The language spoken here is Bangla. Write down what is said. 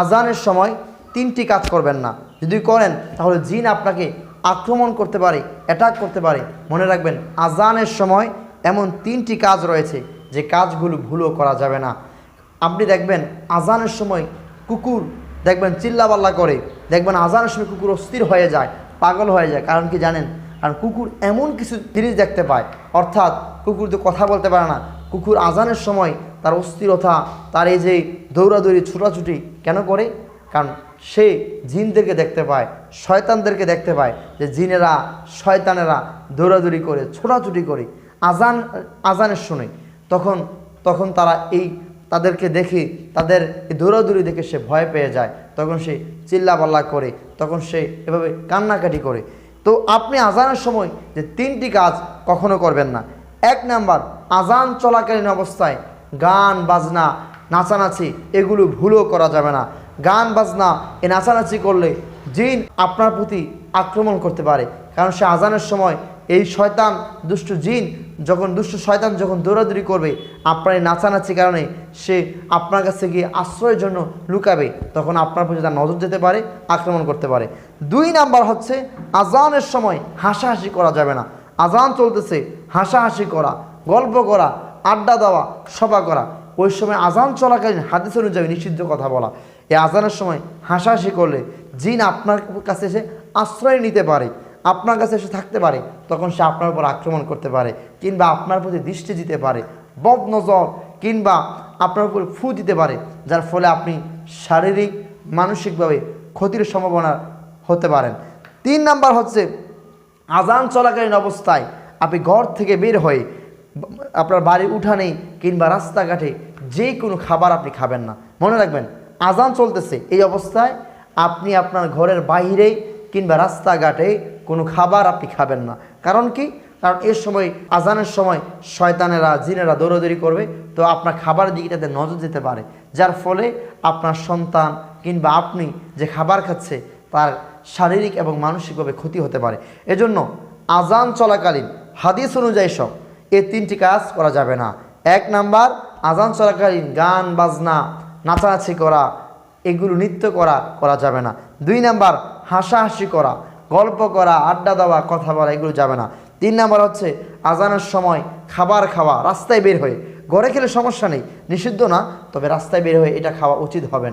আজানের সময় তিনটি কাজ করবেন না। যদি করেন, তাহলে জিন আপনাকে আক্রমণ করতে পারে অ্যাটাক করতে পারে। মনে রাখবেন, আজানের সময় এমন তিনটি কাজ রয়েছে, যে কাজগুলো ভুলও করা যাবে না। আপনি দেখবেন, আজানের সময় কুকুর, দেখবেন চিল্লাপাল্লা করে। দেখবেন, আজানের সময় কুকুর অস্থির হয়ে যায়, পাগল হয়ে যায়। কারণ কি জানেন? কারণ কুকুর এমন কিছু জিনিস দেখতে পায়। অর্থাৎ কুকুর তো কথা বলতে পারে না। কুকুর আজানের সময় তার অস্থিরতা, তার এই যে দৌড়াদৌড়ি, ছুটাছুটি কেন করে? কারণ সে জিনদেরকে দেখতে পায়, শয়তানদেরকে দেখতে পায় যে জিনেরা, শয়তানেরা দৌড়াদৌড়ি করে, ছোটাছুটি করে, আজান, আজানের শুনে তখন তখন তারা এই তাদেরকে দেখে, তাদের এই দৌড়াদৌড়ি দেখে সে ভয় পেয়ে যায়। তখন সে চিল্লাপাল্লা করে, তখন সে এভাবে কান্নাকাটি করে। তো আপনি আজানের সময় যে তিনটি কাজ কখনো করবেন না। এক নাম্বার, আজান চলাকালীন অবস্থায় গান, বাজনা, নাচানাচি, এগুলো ভুলও করা যাবে না। গান, বাজনা, এ নাচানাচি করলে জিন আপনার প্রতি আক্রমণ করতে পারে। কারণ সে আজানের সময় এই শয়তান, দুষ্ট জিন, যখন দুষ্ট শয়তান যখন দৌড়াদৌড়ি করবে, আপনার নাচানাচি কারণে সে আপনার কাছে গিয়ে আশ্রয়ের জন্য লুকাবে। তখন আপনার প্রতি তার নজর যেতে পারে, আক্রমণ করতে পারে। দুই নাম্বার হচ্ছে, আজানের সময় হাসাহাসি করা যাবে না। আজান চলতেছে হাসাহাসি করা, গল্প করা, আড্ডা দেওয়া, সভা করা। ওই সময় আজান চলাকালীন হাদিস অনুযায়ী নিষিদ্ধ কথা বলা। এই আজানের সময় হাসাহাসি করলে জিন আপনার কাছে এসে আশ্রয় নিতে পারে, আপনার কাছে এসে থাকতে পারে, তখন সে আপনার উপর আক্রমণ করতে পারে কিংবা আপনার প্রতি দৃষ্টি দিতে পারে, বদ নজর কিংবা আপনার উপর ফু দিতে পারে, যার ফলে আপনি শারীরিক, মানসিকভাবে ক্ষতির সম্ভাবনা হতে পারেন। তিন নাম্বার হচ্ছে আজান চলাকালীন অবস্থায় আপনি ঘর থেকে বের হয়ে আপনার বাড়ির উঠানে কিংবা রাস্তাঘাটে যে কোনো খাবার আপনি খাবেন না। মনে রাখবেন, আজান চলতেছে। এই অবস্থায় আপনি আপনার ঘরের বাইরে কিংবা রাস্তাঘাটে কোনো খাবার আপনি খাবেন না। কারণ কি? কারণ এর সময়, আজানের সময় শয়তানেরা, জিনেরা দৌড়াদৌড়ি করবে, তো আপনার খাবার দিকে তাদের নজর দিতে পারে। যার ফলে আপনার সন্তান কিংবা আপনি যে খাবার খাচ্ছে, তার শারীরিক এবং মানসিকভাবে ক্ষতি হতে পারে। এজন্য আজান চলাকালীন হাদিস অনুযায়ী সব। এই তিনটি কাজ করা যাবে না। এক নাম্বার, আজান চলাকালীন গান, বাজনা, নাচানাচি করা, এগুলো নৃত্য করা করা যাবে না। দুই নাম্বার, হাসাহাসি করা, গল্প করা, আড্ডা দেওয়া, কথা বলা, এগুলো যাবে না। তিন নাম্বার হচ্ছে, আজানের সময় খাবার খাওয়া, রাস্তায় বের হয়ে। ঘরে খেলে সমস্যা নেই, নিষিদ্ধ না, তবে রাস্তায় বের হয়ে এটা খাওয়া উচিত হবে না।